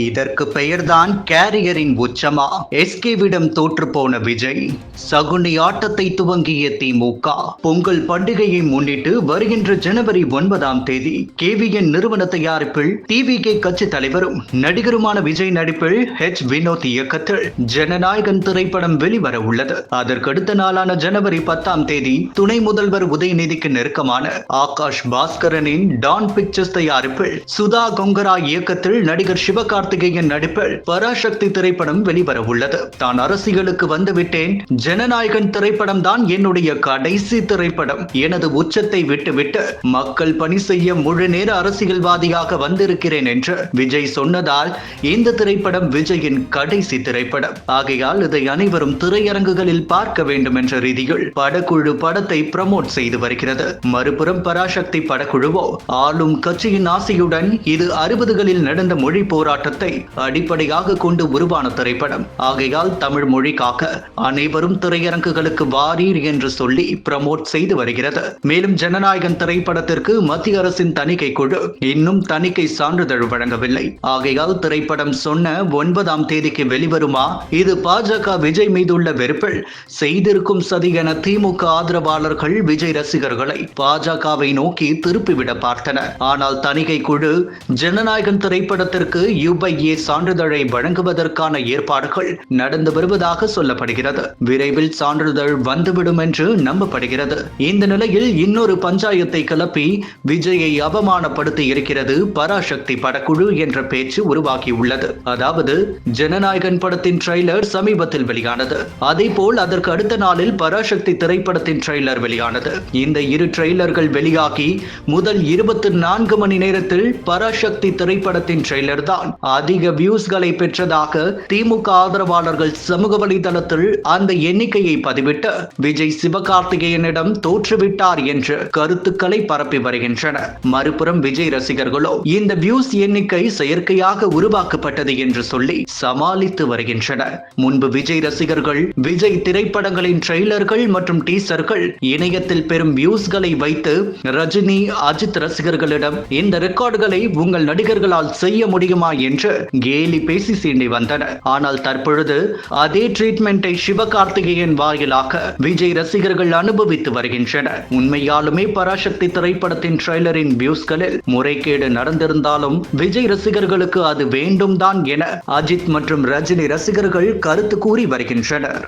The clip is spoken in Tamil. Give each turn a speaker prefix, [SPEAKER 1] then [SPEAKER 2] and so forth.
[SPEAKER 1] இதற்கு பெயர்தான் கேரியரின் உச்சமா? எஸ்கேவிடம் தோற்று போன விஜய் சகுனி ஆட்டத்தை துவங்கிய திமுக. பொங்கல் பண்டிகையை முன்னிட்டு வருகின்ற ஜனவரி ஒன்பதாம் தேதி கேவிஎன் நிறுவன தயாரிப்பில் டிவிகே கட்சி தலைவரும் நடிகருமான விஜய் நடிப்பில் ஹெச் வினோத் இயக்கத்தில் ஜனநாயகன் திரைப்படம் வெளிவர உள்ளது. அதற்கடுத்த நாளான ஜனவரி பத்தாம் தேதி துணை முதல்வர் உதயநிதிக்கு நெருக்கமான ஆகாஷ் பாஸ்கரனின் டான் பிக்சர்ஸ் தயாரிப்பில் சுதா கொங்கரா இயக்கத்தில் நடிகர் கார்த்திகேயன் நடிப்பில் பராசக்தி திரைப்படம் வெளிவரவுள்ளது. தான் அரசியலுக்கு வந்துவிட்டேன். ஜனநாயகன் திரைப்படம் தான் என்னுடைய கடைசி திரைப்படம். எனது உச்சத்தை விட்டுவிட்டு மக்கள் பணி செய்ய முழு நேர அரசியல்வாதியாக வந்திருக்கிறேன் என்று விஜய் சொன்னதால் இந்த திரைப்படம் விஜயின் கடைசி திரைப்படம். ஆகையால் இதை அனைவரும் திரையரங்குகளில் பார்க்க வேண்டும் என்ற ரீதியில் படக்குழு படத்தை ப்ரமோட் செய்து வருகிறது. மறுபுறம் பராசக்தி படக்குழுவோ ஆளும் கட்சியின் ஆசையுடன் இது அறுபதுகளில் நடந்த மொழி போராட்டத்தை அடிப்படையாக கொண்டு உருவான திரைப்படம். ஆகையால் தமிழ் மொழிக்காக அனைவரும் திரையரங்குகளுக்கு வாரீர் என்று சொல்லி பிரமோட் செய்து வருகிறது. மேலும் ஜனநாயகன் திரைப்படத்திற்கு மத்திய அரசின் தணிக்கை குழு இன்னும் தணிக்கை சான்றிதழ் வழங்கவில்லை. ஆகையால் திரைப்படம் சொன்ன ஒன்பதாம் தேதிக்கு வெளிவருமா? இது பாஜக விஜய் மீதுள்ள வெறுப்பில். செய்திருக்கும் சதி என திமுக ஆதரவாளர்கள் விஜய் ரசிகர்களை பாஜகவை நோக்கி திருப்பிவிட பார்த்தனர். ஆனால் தணிக்கை குழு ஜனநாயகன் திரைப்படத்திற்கு யுபிஏ சான்றிதழை வழங்குவதற்கான ஏற்பாடுகள் நடந்து வருவதாக சொல்லப்படுகிறது. விரைவில் சான்றிதழ் வந்துவிடும் என்று நம்பப்படுகிறது. இந்த நிலையில் இன்னொரு பஞ்சாயத்தை கிளப்பி விஜயை அவமானப்படுத்தி இருக்கிறது பராசக்தி படக்குழு என்ற பேச்சு உருவாகியுள்ளது. அதாவது ஜனநாயகன் படத்தின் ட்ரெய்லர் சமீபத்தில் வெளியானது. அதேபோல் அதற்கு அடுத்த நாளில் பராசக்தி திரைப்படத்தின் ட்ரெய்லர் வெளியானது. இந்த இரு ட்ரெய்லர்கள் வெளியாகி முதல் இருபத்தி நான்கு மணி நேரத்தில் பராசக்தி திரைப்படத்தின் ட்ரெய்லர் தான். அதிக வியூஸ்களை பெற்றதாக திமுக ஆதரவாளர்கள் சமூக வலைதளத்தில் அந்த எண்ணிக்கையை பதிவிட்டு விஜய் சிவகார்த்திகேயனிடம் தோற்றுவிட்டார் என்று கருத்துக்களை பரப்பி வருகின்றனர். மறுபுறம் விஜய் ரசிகர்களோ இந்த வியூஸ் எண்ணிக்கை செயற்கையாக உருவாக்கப்பட்டது என்று சொல்லி சமாளித்து வருகின்றனர். முன்பு விஜய் ரசிகர்கள் விஜய் திரைப்படங்களின் ட்ரெய்லர்கள் மற்றும் டீசர்கள் இணையத்தில் பெறும் வியூஸ்களை வைத்து ரஜினி அஜித் ரசிகர்களிடம் இந்த ரெக்கார்டுகளை உங்கள் நடிகர்களால் செய்ய முடியுமா? என்று என்று கேலி பேசி சீண்டி வந்தனர் ஆனால் தற்பொழுது அதே ட்ரீட்மெண்ட்டை சிவகார்த்திகேயன் வாயிலாக விஜய் ரசிகர்கள் அனுபவித்து வருகின்றனர். உண்மையாலுமே பராசக்தி திரைப்படத்தின் ட்ரெய்லரின் வியூஸ்களில் முறைகேடு நடந்திருந்தாலும் விஜய் ரசிகர்களுக்கு அது வேண்டும் தான் என அஜித் மற்றும் ரஜினி ரசிகர்கள் கருத்து கூறி வருகின்றனர்.